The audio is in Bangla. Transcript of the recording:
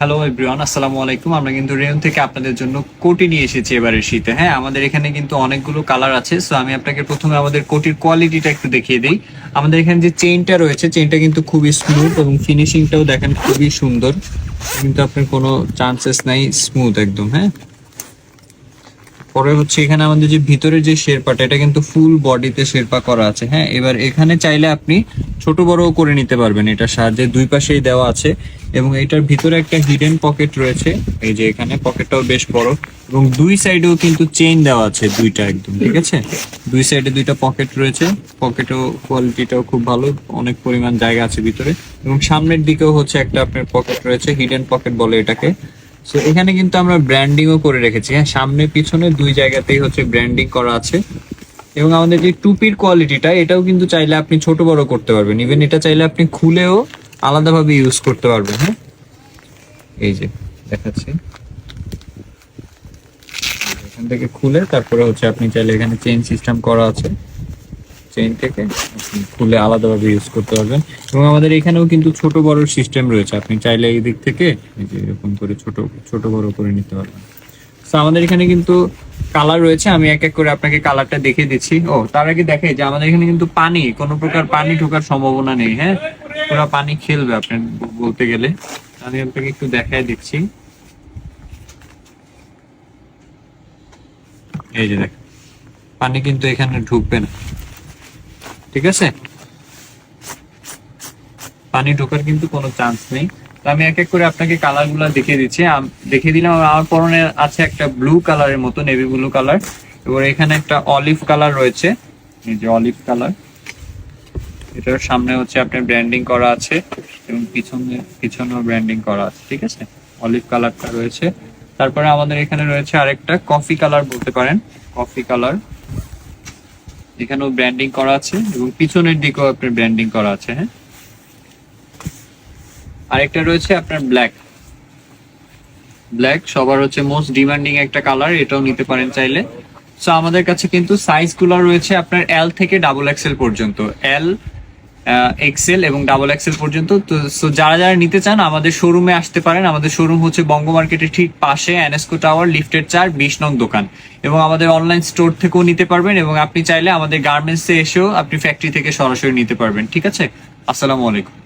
হ্যালো এভরিওয়ান আসসালামু আলাইকুম আমরা কিন্তু রেয়ন থেকে আপনাদের জন্য কোটি নিয়ে এসেছি এবারের শীতে। হ্যাঁ আমাদের এখানে কিন্তু অনেকগুলো কালার আছে সো আমি আপনাকে প্রথমে আমাদের কোটির কোয়ালিটিটা একটু দেখিয়ে দিই। আমাদের এখানে যে চেইনটা রয়েছে চেইনটা কিন্তু খুবই স্মুথ এবং ফিনিশিংটাও দেখেন খুবই সুন্দর। কিন্তু আপনার কোনো চান্সেস নাই স্মুথ একদম হ্যাঁ? পরে হচ্ছে এখানে আমাদের যে ভিতরে যে শেরপাটা, এটা কিন্তু ফুল বডিতে শেরপা করা আছে হ্যাঁ? এবার এখানে চাইলে আপনি ছোট বড়ও করে নিতে পারবেন, এটার সাহায্যে দুই পাশেই দেওয়া আছে। এবং এটার ভিতরে একটা হিডেন পকেট রয়েছে, এই যে এখানে পকেটটাও বেশ বড়। এবং দুই সাইডেও কিন্তু চেইন দেওয়া আছে, দুইটা একদম, ঠিক আছে? দুই সাইডে দুইটা পকেট রয়েছে পকেটও কোয়ালিটিটাও খুব ভালো, অনেক পরিমাণ জায়গা আছে ভিতরে। এবং সামনের দিকেও হচ্ছে একটা আপনার পকেট রয়েছে হিডেন পকেট বলে এটাকে। সো এখানে কিন্তু আমরা ব্র্যান্ডিংও করে রেখেছি। হ্যাঁ সামনে, পিছনে দুই জায়গাতেই হচ্ছে ব্র্যান্ডিং করা আছে। এবং আমাদের যে টুপির কোয়ালিটিটা এটাও কিন্তু চাইলে আপনি ছোট বড় করতে পারবেন। ইভেন এটা চাইলে আপনি খুলেও আলাদাভাবে ইউজ করতে পারবেন হ্যাঁ? এই যে, দেখাচ্ছি। এখান থেকে খুলে তারপরে হচ্ছে আপনি চাইলে এখানে চেইন সিস্টেম করা আছে। চেইন খুলে আলাদাভাবে ইউজ করতে পারবেন। এবং আমাদের এখানেও কিন্তু ছোট বড় সিস্টেম রয়েছে। আপনি চাইলে এই দিক থেকে এই এরকম করে ছোট ছোট বড় করে নিতে পারবেন। তো আমাদের এখানে কিন্তু কালার রয়েছে। আমি এক এক করে আপনাকে কালারটা দেখিয়ে দিচ্ছি। ও, তার আগে দেখে যে আমাদের এখানে কিন্তু পানি, কোনো প্রকার পানি ঢোকার সম্ভাবনা নেই হ্যাঁ? পুরো পানি খেলবে আপনার বলতে গেলে। আমি আপনাকে একটু দেখায় দিচ্ছি। এই যে দেখ পানি কিন্তু এখানে ঢুকবে না। ঠিক আছে? পানি ঢোকার কিন্তু কোনো চান্স নেই। তো আমি এক এক করে আপনাকে কালারগুলা দেখিয়ে দিচ্ছি। দেখিয়ে দিলাম আমার পরনে আছে একটা ব্লু কালারের মতো নেভি ব্লু কালার এবার এখানে একটা অলিভ কালার রয়েছে। এই যে অলিভ কালার এটার সামনে হচ্ছে আপনার ব্র্যান্ডিং করা আছে এবং পিছনে, পিছনেও ব্র্যান্ডিং করা আছে, ঠিক আছে? অলিভ কালারটা রয়েছে। তারপরে আমাদের এখানে রয়েছে আরেকটা কফি কালার বলতে পারেন। কফি কালার এখানেও ব্র্যান্ডিং করা আছে এবং পিছনের দিকেও আপনার ব্র্যান্ডিং করা আছে হ্যাঁ? আরেকটা রয়েছে আপনার ব্ল্যাক ব্ল্যাক সবার হচ্ছে মোস্ট ডিমান্ডিং একটা কালার এটাও নিতে পারেন চাইলে। সো আমাদের কাছে কিন্তু সাইজগুলো রয়েছে আপনার এল থেকে ডাবল এক্সেল পর্যন্ত। এল এক্সেল এবং ডাবল এক্সেল পর্যন্ত। তো সো যারা যারা নিতে চান, আমাদের শোরুমে আসতে পারেন। আমাদের শোরুম হচ্ছে বঙ্গ মার্কেটের ঠিক পাশে অ্যানেস্কো টাওয়ার লিফটের চার বিশ নং দোকান। এবং আমাদের অনলাইন স্টোর থেকেও নিতে পারবেন এবং আপনি চাইলে আমাদের গার্মেন্টসে এসেও আপনি ফ্যাক্টরি থেকে সরাসরি নিতে পারবেন। ঠিক আছে? আসসালামু আলাইকুম।